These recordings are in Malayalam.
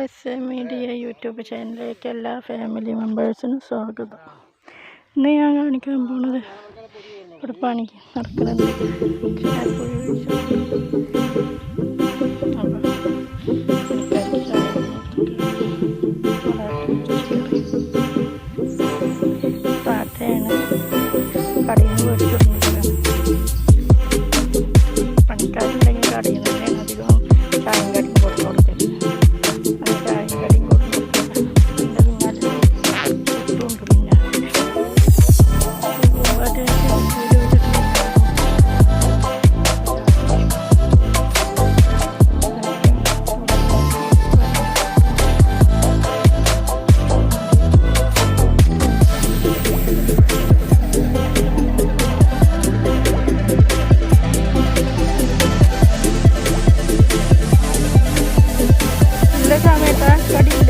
എ മീഡിയ യൂട്യൂബ് ചാനലിലേക്ക് എല്ലാ ഫാമിലി മെമ്പേഴ്സിനും സ്വാഗതം. ഇന്ന് ഞാൻ കാണിക്കാൻ പോണത് ഒരു പണി നടക്കുന്നുണ്ട് Ready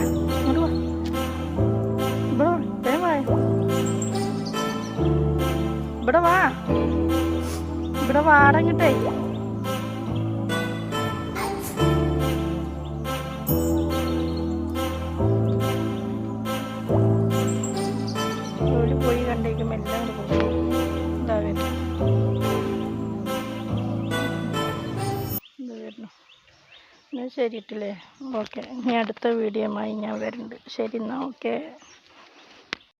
വാ. ഇങ്ങോട്ട് വാ. ഇവിടെ വേഗം വാ. ഇവിടെ വാ. ഇവിടെ വാടങ്ങിട്ടേ എന്നാൽ ശരിയിട്ടില്ലേ? ഓക്കെ. ഇനി അടുത്ത വീഡിയോയുമായി ഞാൻ വരുന്നുണ്ട്. ശരി എന്നാൽ ഓക്കെ.